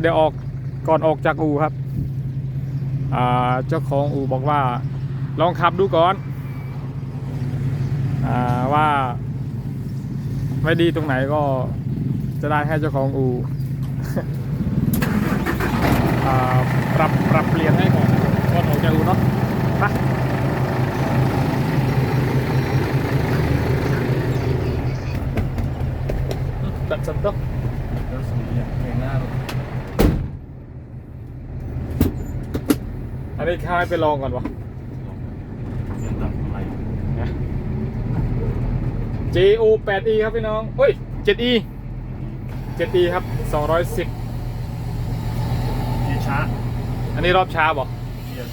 เดี๋ยวออกก่อนออกจากอู่ครับเจ้าของอู่บอกว่าลองขับดูก่อนอว่าไม่ดีตรงไหนก็จะได้ให้เจ้าของอู่ปรับปรับเปลี่ยนให้ก่อนก่อนออกจากอู่เนาะไปตัดสันต้อง รถสีอะเก่งหน้ารถ อันนี้ข้าให้ไปลองก่อนวะเสียงดังอะไร JO 8E ครับพี่น้องเฮ้ย 7E 7E ครับ 210เกียร์ช้าอันนี้รอบช้าบอกเกียร์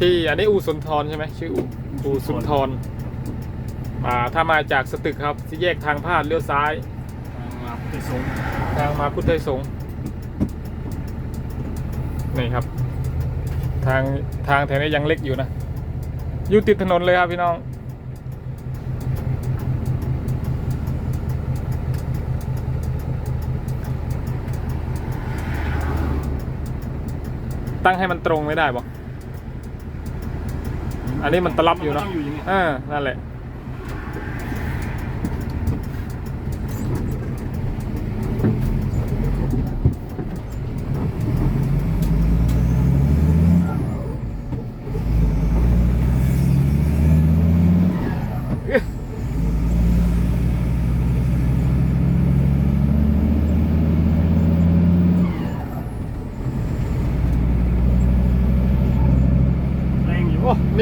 ที่อันนี้อูสุนทรใช่ไหมชื่ออูอูสุนทร อ่าถ้ามาจากสตึกครับที่แยกทางพาดเลี้ยวซ้ายทางมาพุทธสงฆ์ทางมาพุทธไทยสงฆ์นี่ครับ ทางทางแถวนี้ยังเล็กอยู่นะ อยู่ติดถนนเลยครับพี่น้อง ตั้งให้มันตรงไม่ได้บอกอันนี้มันตลับอยู่เนอะต้งอยู่อย่างเงี้ยอ่านั่นแหละ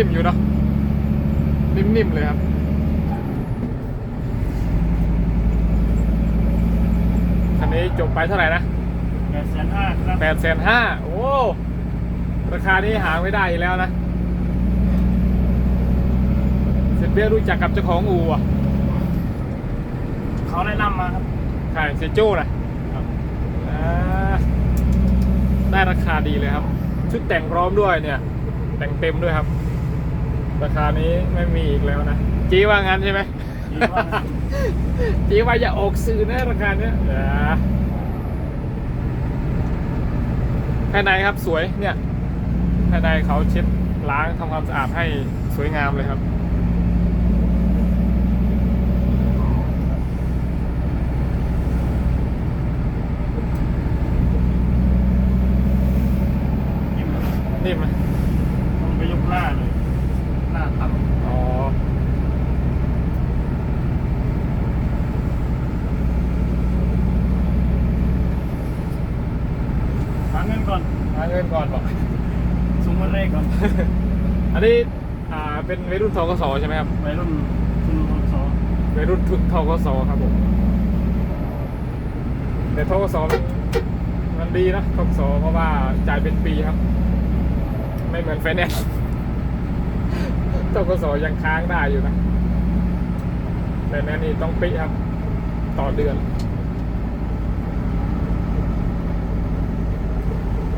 นิ่มอยู่เนอะนิ่มๆเลยครับคันนี้จบไปเท่าไหร่นะแปดแสนห้าครับแปดแสนห้าโอ้ราคานี้หาไม่ได้อีกแล้วนะเซเปียรู้จักกับเจ้าของอู่อะเขาแนะนำมาครับใครเซโจ้นะครับอ่าได้ราคาดีเลยครับ ชุดแต่งพร้อมด้วยเนี่ย แต่งเต็มด้วยครับ ราคานี้ไม่มีอีกแล้วนะจีว่างั้นใช่ไหมจีว่างั้น จีว่าอย่าออกสื่อนะราคาเนี้ยอย่าภายในครับสวยเนี่ยภายในเขาเช็ดล้างทำความสะอาดให้สวยงามเลยครับยิ้มนิ่มไหมต้องไปยกหน้าเลย หน้าต่อ๋อำหาเงินก่อนหาเงินก่อนบอกซุ้มวันแรกก่อน อันนี้อ่าเป็นวัยรุ่นทกสใช่ไหมครับวัยรุ่นทุนทศวัยรุ่นทุนทกสครับผมแต่ทกสมันมันดีนะทกสเพราะว่าจ่ายเป็นปีครับ ไม่เหมือนไฟแนนซ์ ทกสยังค้างได้อยู่นะ แต่แนนซ์นี่ต้องปีครับ ต่อเดือน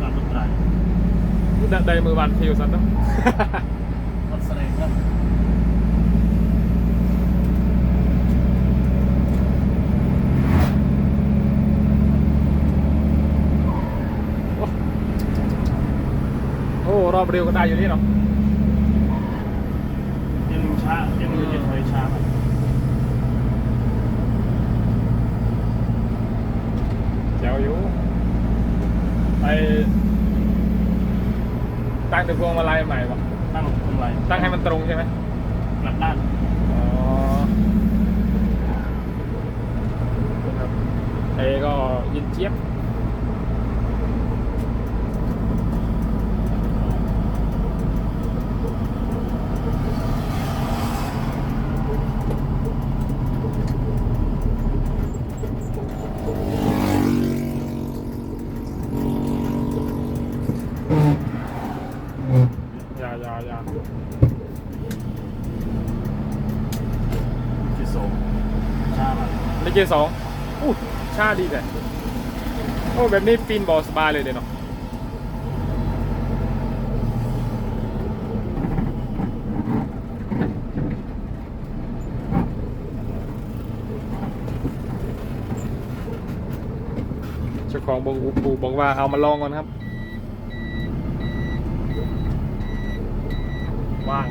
ร้านรถไฟได้ได้มือวันคิวสันเนาะรถแสดงครับโอ้ รอบเร็วก็ได้อยู่นี่เนาะ เรียนช้าเรียนอยู่เรียนถอยช้าครับ แจ๋วอยู่ไปตั้ งแต่พวงมาลัยใหม่ปะตั้งตรงไหนตั้งให้มันตรงใช่ไหมกลับด้านอ๋อครับเอก็ยินเจี๊ยบายาเกียร์สองชามันในเกียร์สองอู้ชาดีแต่โอ้แบบนี้ฟินบอสบายเลยเดี๋ยวเนาะจ้ของบงอูปูบอกว่าเอามาลองก่อนครับ ว่าง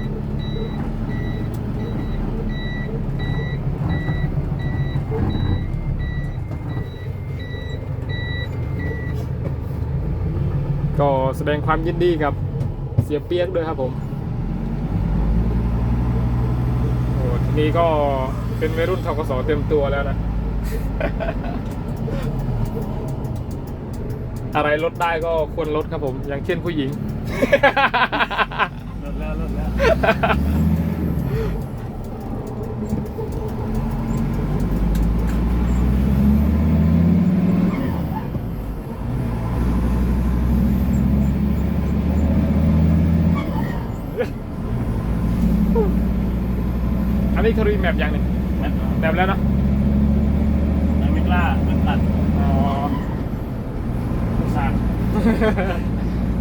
ก็แสดงความยินดีกับเสียเปียกด้วยครับผมโอ้ทีนี้ก็เป็นวัยรุ่นทกศเต็มตัวแล้วนะ อะไรลดได้ก็ควรลดครับผม อย่างเช่นผู้หญิงลด แล้วลดแล้วอันนี้เขารีแมปยังนี่แมทแมปแล้วเนาะยังไม่กล้าเป็นตัดอ๋อลูกสาว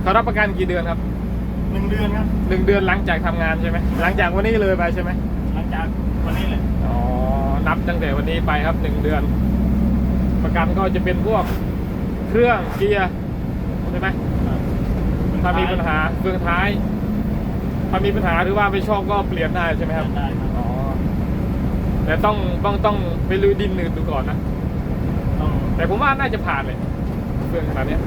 เขารับประกันกี่เดือนครับ หนึ่งเดือนครับหนึ่งเดือนหลังจากทำงานใช่ไหมหลังจากวันนี้เลยไปใช่ไหมหลังจากวันนี้เลยอ๋อนับตั้งแต่วันนี้ไปครับหนึ่งเดือน ประกันก็จะเป็นพวกเครื่องเกียร์ใช่ไหมถ้ามีปัญหาเฟืองท้าย ถ้ามีปัญหาหรือว่าไม่ชอบก็เปลี่ยนได้ใช่ไหมครับได้ครับอ๋อแต่ต้องต้องต้องไปลือดินหนืดดูก่อนนะ ต้องแต่ผมว่าน่าจะผ่านเลยเฟืองขนาดเนี้ย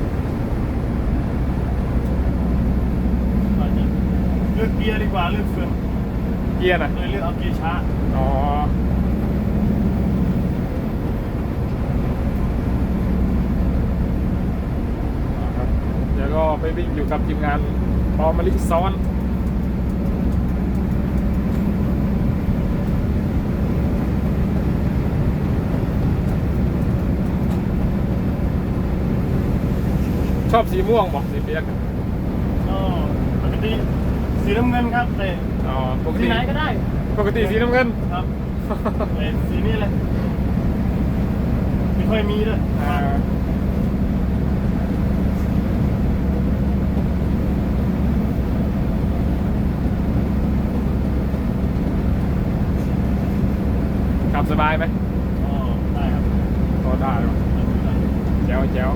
ก่อนจะเลือกเกียร์ดีกว่าเลือกเฟืองเกียร์นะเลยเลือกเอาเกียร์ช้าอ๋อครับเดี๋ยวก็ไปวิ่งอยู่กับทีมงานปอมาลิซ้อนชอบสีม่วงบอกสีเปียกก็ปกติ สีน้ำเงินครับแต่อ๋อปกสีติไหนก็ได้ปกติสีน้ำเงิน ครับแต่สีนี้เลยไม่ค่อยมีด้วยอ่าขับสบายไหมอ๋อได้ครับ ก็ได้ว่ะแจ๋วแจ๋ว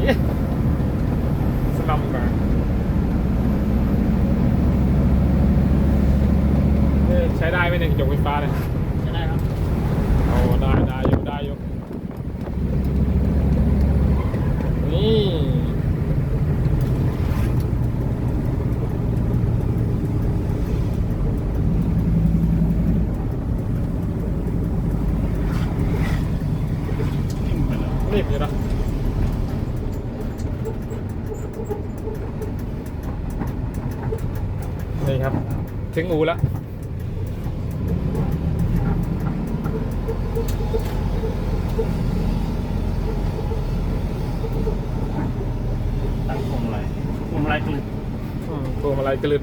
เย้สลัมมาเอ๊ะใช้ได้ไหม เนี่ยกระจกไฟฟ้าเนี่ยจะได้ครับโอ้ได้ได้ยู่ได้ยู่นี่รีบอยู่นะนี่ครับ ถึงอูแล้ว ตั้งพวงมาลัยพวงมาลัยกลึก อื มพวงมาลัยกระลึด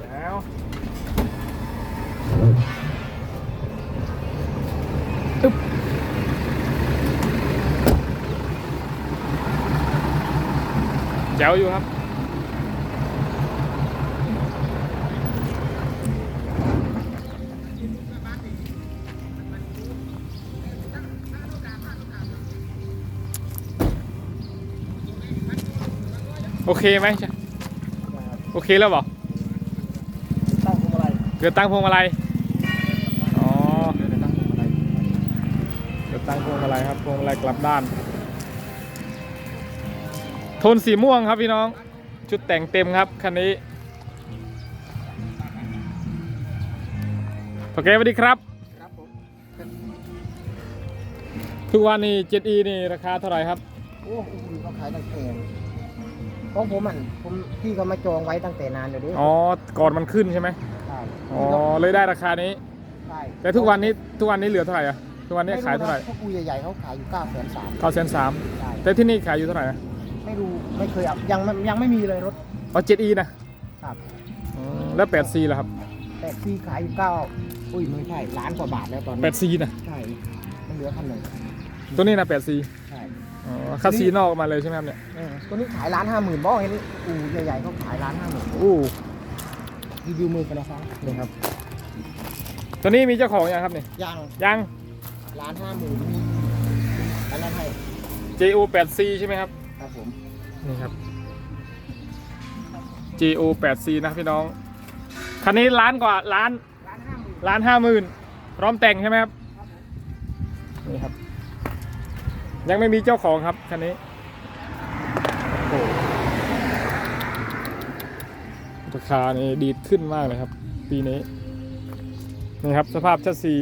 แล้วอึ๊บ แจ๋วอยู่ครับ โอเคไหมจ๊ะโอเคแล้วบอกตั้งพวงมาลัยเกิดตั้งพวงมาลัยอ๋อเดี๋ยวตั้งพวงมาลัยเกิดตั้งพวงมาลัยครับพวงมาลัยกลับด้าน โทนสีม่วงครับพี่น้อง ชุดแต่งเต็มครับคันนี้โอเคสวัสดีครับครับผมทุกวันนี้ 7e นี่ราคาเท่าไหร่ครับ โอ้โหเขาขายตั้งแพงของผมมันผมพี่เขามาจองไว้ตั้งแต่นานเดี๋ยวนี้อ๋อ ก่อนมันขึ้นใช่ไหมใช่อ๋อ เลยได้ราคานี้ ใช่แต่ทุกวันนี้ทุกวันนี้เหลือเท่าไหร่อะทุกวันนี้ขายเท่าไหร่พวกกูใหญ่ๆเขาขายอยู่เก้าแสนสามเก้าแสนสามใช่แต่ที่นี่ขายอยู่เท่าไหร่นะ ไม่รู้ไม่เคยเอายังไม่ยังไม่มีเลยรถอ๋อเจ็ดอีนะครับอืมแล้วแปดซีล่ะครับ แต่พี่ขายอยู่เก้าอุ้ยไม่ใช่ล้านกว่าบาทแล้วตอนแปนี้ดซีนะใช่มันเหลือคันหนึ่งตัวนี้นะแปดซีใช่อ๋อคัสซีนอกมาเลยใช่ไหมครับเนี่ยเออตัวนี้ขายล้านห้าหมื่นบอกเห็นอูใหญ่ๆเขาขายล้านห้าหมื่นอู้รีวิวมือกันนะครับนี่ครับตัวนี้มีเจ้าของยังครับเนี่ยยังยังล้านห้าหมื่นมีอันนั้นให้ JO 8C ใช่ไหมครับครับ ผม นี่ครับ JO 8C นะพี่น้อง คันนี้ล้านกว่าล้านล้านห้าหมื่นล้านห้าหมื่นพร้อมแต่งใช่ไหมครับ นี่ครับ ยังไม่มีเจ้าของครับคันนี้โอ้โหราคานี่ดีดขึ้นมากเลยครับ ปีนี้ นี่ครับสภาพชัดซี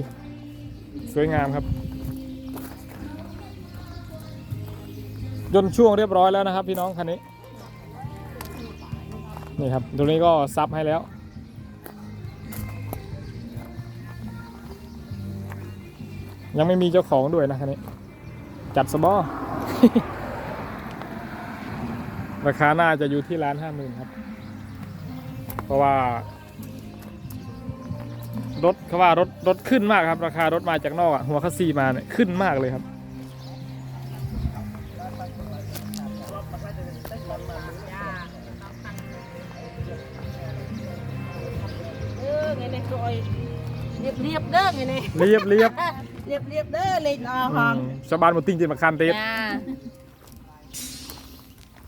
สวยงามครับ ยนช่วงเรียบร้อยแล้วนะครับ พี่น้องคันนี้นี่ครับตรงนี้ก็ซับให้แล้ว ยังไม่มีเจ้าของด้วยนะคันนี้ จัดสบอราคาน่าจะอยู่ที่ล้านห้าหมื่นครับ เพราะว่า รถเขาว่ารถรถขึ้นมากครับ ราคารถมาจากนอกอะหัวคัสซีมาเนี่ยขึ้นมากเลยครับ ไงเนี่ยคอยเรียบเรียบเด้อไงเนี่ยเรียบเรียบเรียบเรียบเด้อเลยอะอืห้องมชาวบ้านหมดติ้งจินมาคันเต็มจ้า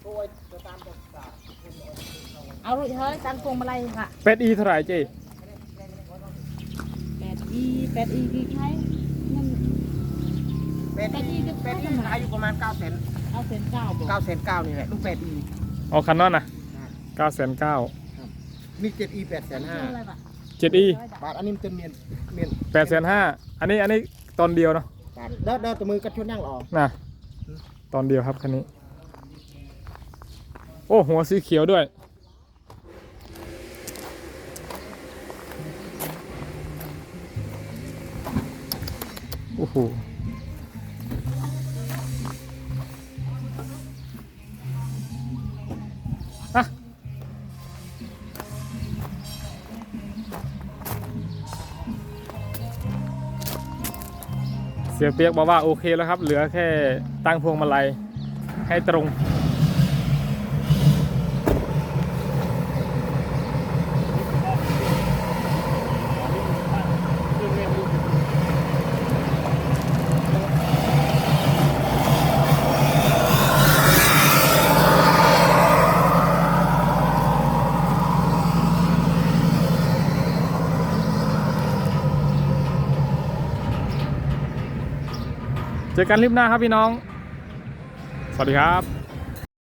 โอ้ยจะตามจะตามเอารุ่ยเฮ้ยตันพวงมาลัยค่ะเป็ดอีเท่าไหร่เจ๊แปดอีแปดอีกี่ใช้นั่นเป็ดเป็ดอีก็เป็เป็ดดที่อีขายอยู่ประมาณ9 0 0 0 0เอาเส้นเก้าบอก9 0 0 0 9นี่แหละลูกเป็ดอีเอาคันนั้นนะเก้าแสนเก้ามี7 e 8 5 0เส้นอะไร0ปะ เจ็ดอีบาทอันนี้มันเป็นเมียนเมียนแปดแสนห้าอันนี้อันนี้ตอนเดียวเนาะบาทเด้อเด้อตัวมือกระชุนนั่งออกนะตอนเดียวครับคันนี้ โอ้หัวสีเขียวด้วย โอ้โห เสียเปียกบอกว่าโอเคแล้วครับ เหลือแค่ตั้งพวงมาลัยให้ตรง จอกันคลิปหน้าครับพี่น้อง สวัสดีครับ